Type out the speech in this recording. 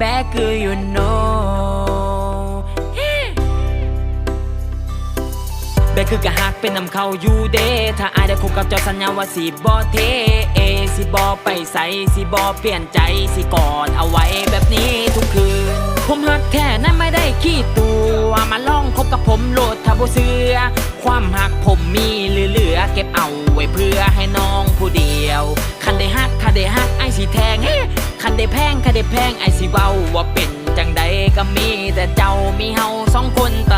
back girl you know yeah. แบกคือกะหักเป็นนำเข้าอยู่เดถ้าอายได้คบกับเจ้าสัญญาว่าสีบ่เทเอสีบ่ไปใสสีบ่เปลี่ยนใจสีกอดเอาไว้แบบนี้ทุกคืน ผมหักแท้นั้นไม่ได้ขี้ตัวมาลองคบกับผมโหลดถ้าบเสือความหักผมมีเหลือเก็บเอาไว้เพื่อให้น้องผู้เดียวคันได้หักคันได้หักไอ้สีแทง คันได้แพงคันได้แพงไอสิเว้าว่าเป็นจังใดก็มีแต่เจ้ามีเฮาสองคนต